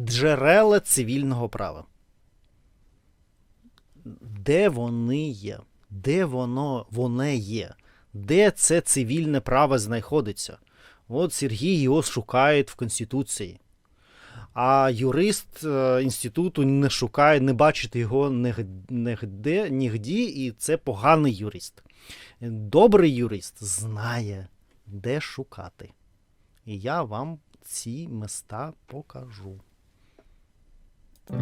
Джерела цивільного права. Де вони є? Де воно воне є? Де це цивільне право знаходиться? От Сергій його шукає в Конституції. А юрист е, інституту не шукає, не бачить його нігде, нігді, і це поганий юрист. Добрий юрист знає, де шукати. І я вам ці места покажу. Цивільне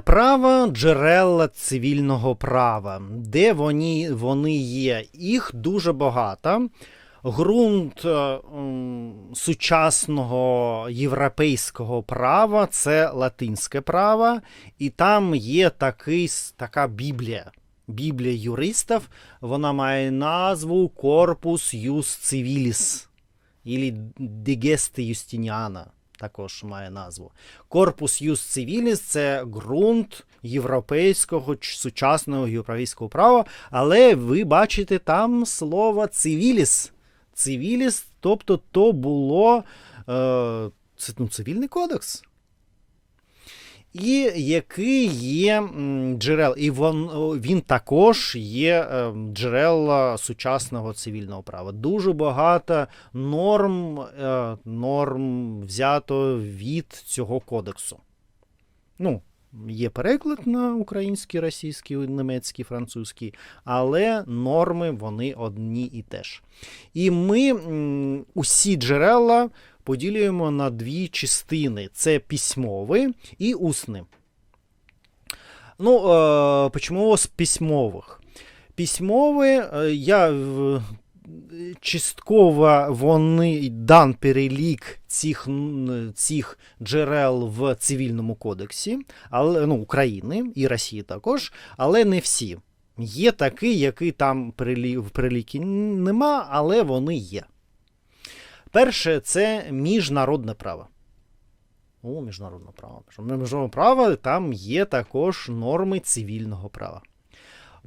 право джерела цивільного права. Де вони, вони є? Їх дуже багато. Ґрунт е, сучасного європейського права це латинське право, і там є такий, така біблія. Біблія юристів, вона має назву Corpus Ius Civilis, або Digeste Justiniana також має назву. Corpus Ius Civilis – це ґрунт європейського ч- сучасного європейського права, але ви бачите там слово civilis. Civilis, тобто то було е, ну, цивільний кодекс. І який є джерел, і вон, о, він також є е, джерела сучасного цивільного права. Дуже багато норм, е, норм взято від цього кодексу. Ну, є переклад на український, російський, німецький, французький, але норми вони одні і теж. І ми усі джерела поділюємо на дві частини: це письмовий і усний. Ну, е, почнемо з письмових. Письмові, е, я частково вони дан перелік цих, цих джерел в цивільному кодексі, але ну, України і Росії також, але не всі. Є такі, які там в перелікі нема, але вони є. Перше це міжнародне право. О, міжнародне право. Міжнародне право там є також норми цивільного права.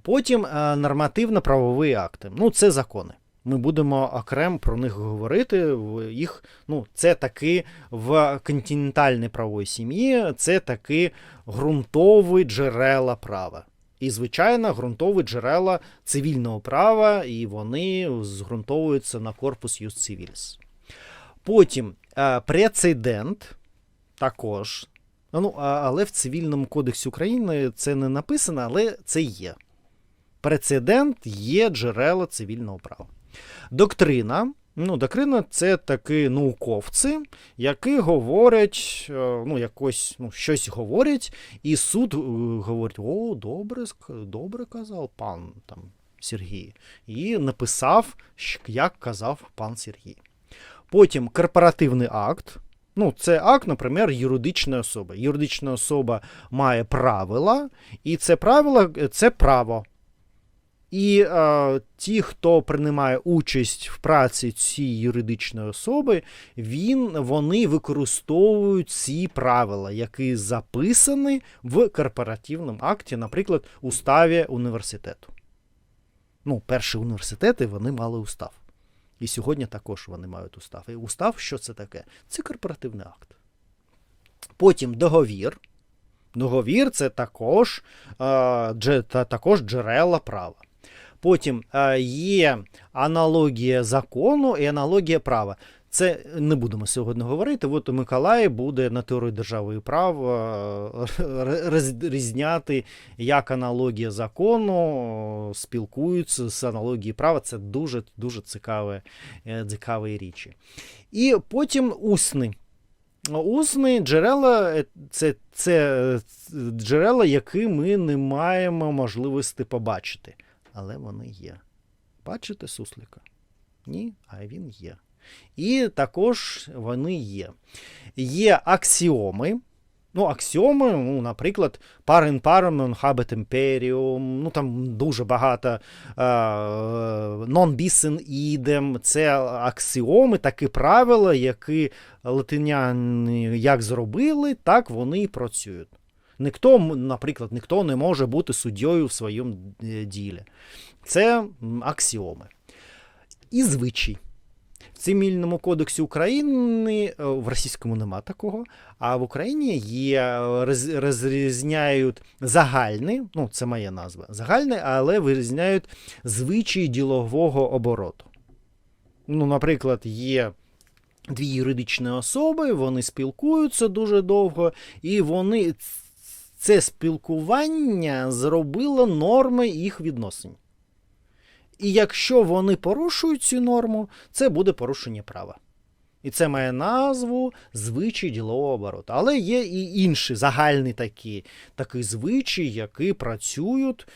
Потім е, нормативно-правові акти. Ну, це закони. Ми будемо окремо про них говорити. Їх, ну, це таки в континентальній правовій сім'ї, це таки ґрунтові джерела права. І, звичайно, ґрунтові джерела цивільного права, і вони зґрунтовуються на корпус Юс Civilis. Потім е, прецедент також. Ну, але в Цивільному кодексі України це не написано, але це є. Прецедент є джерела цивільного права. Доктрина. Ну, доктрина це такі науковці, які говорять, е, ну, якось, ну, щось говорять, і суд е, говорить: о, добре, добре казав пан там, Сергій. І написав, як казав пан Сергій. Потім корпоративний акт. Ну, це акт, наприклад, юридичної особи. Юридична особа має правила, і це правило це право. І е, ті, хто приймає участь в праці цієї юридичної особи, він, вони використовують ці правила, які записані в корпоративному акті, наприклад, уставі університету. Ну, перші університети вони мали устав. І сьогодні також вони мають устав. І устав, що це таке? Це корпоративний акт. Потім договір. Договір це також, е, також джерела права. Потім е, є аналогія закону і аналогія права. Це не будемо сьогодні говорити. От у Миколаї буде на теорії держави і права е, різняти, як аналогія закону е, спілкуються з аналогією права. Це дуже дуже цікаві, цікаві річі. І потім усний. Усні джерела це, це джерела, які ми не маємо можливості побачити. Але вони є. Бачите суслика? Ні, а він є. І також вони є. Є аксіоми, Ну, аксіоми, ну, наприклад, parent paramon habet imperium, ну там дуже багато bis in idem. Це аксіоми, такі правила, які латиняни як зробили, так вони і працюють. Ніхто, наприклад, ніхто не може бути суддєю в своєму е, ділі. Це аксіоми. І звичай. В Цивільному кодексі України е, в російському нема такого, а в Україні є е, розрізняють загальний, ну це моя назва, загальний, але вирізняють звичаї ділового обороту. Ну, наприклад, є дві юридичні особи, вони спілкуються дуже довго, і вони це спілкування зробило норми їх відносин. І якщо вони порушують цю норму, це буде порушення права. І це має назву звичай ділового обороту. Але є і інші загальні такі, такі звичаї, які працюють.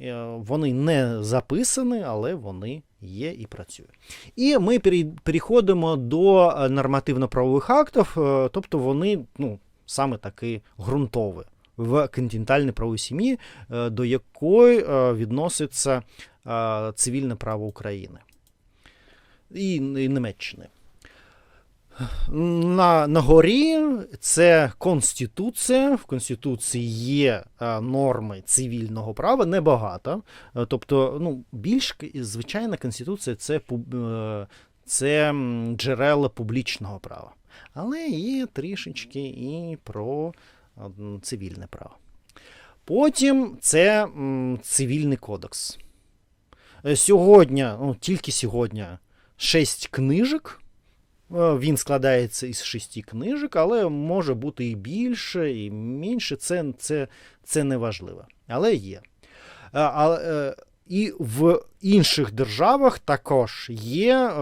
Е, Вони не записані, але вони є і працюють. І ми переходимо до е, нормативно-правових актів, е, тобто вони ну, саме такі ґрунтові в континентальній правовій сім'ї, е, до якої е, відноситься е, цивільне право України і, Німеччини. На, на горі це Конституція. В Конституції є е, норми цивільного права, небагато. Е, Тобто, ну, більш звичайна Конституція це, це джерела публічного права. Але є трішечки і про цивільне право. Потім це цивільний кодекс. Е, Сьогодні, ну, тільки сьогодні, шість книжок. Е, Він складається із шести книжок, але може бути і більше, і менше. Це, це, це не важливо. Але є. Е, А, і в інших державах також є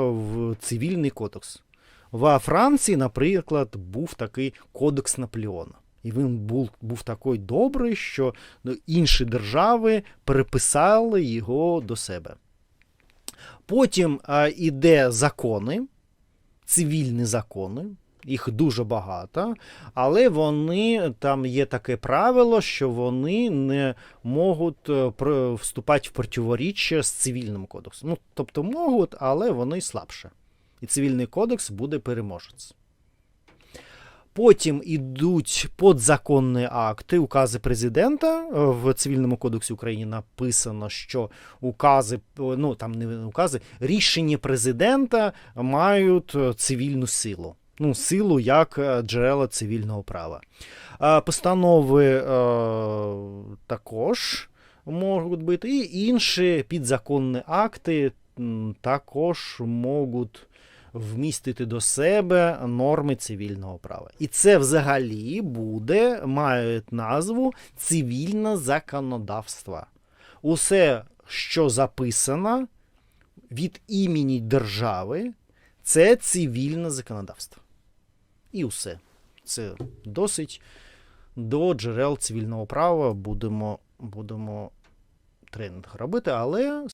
цивільний кодекс. Во Франції, наприклад, був такий кодекс Наполеона. І він був, був такий добрий, що ну, інші держави переписали його до себе. Потім а, іде закони, цивільні закони, їх дуже багато, але вони там є таке правило, що вони не можуть е, вступати в противоріччя з цивільним кодексом. Ну, тобто можуть, але вони слабше. І цивільний кодекс буде переможець. Потім ідуть подзаконні акти, укази президента. Е, В цивільному кодексі України написано, що укази, ну там не укази, рішення президента мають е, цивільну силу. Ну, силу як е, джерела цивільного права. Постанови е, також можуть бути, і інші підзаконні акти також можуть вмістити до себе норми цивільного права. І це взагалі буде, має назву цивільне законодавство. Усе, що записано від імені держави, це цивільне законодавство. І усе. Це досить до джерел цивільного права будемо, будемо тренінг робити, але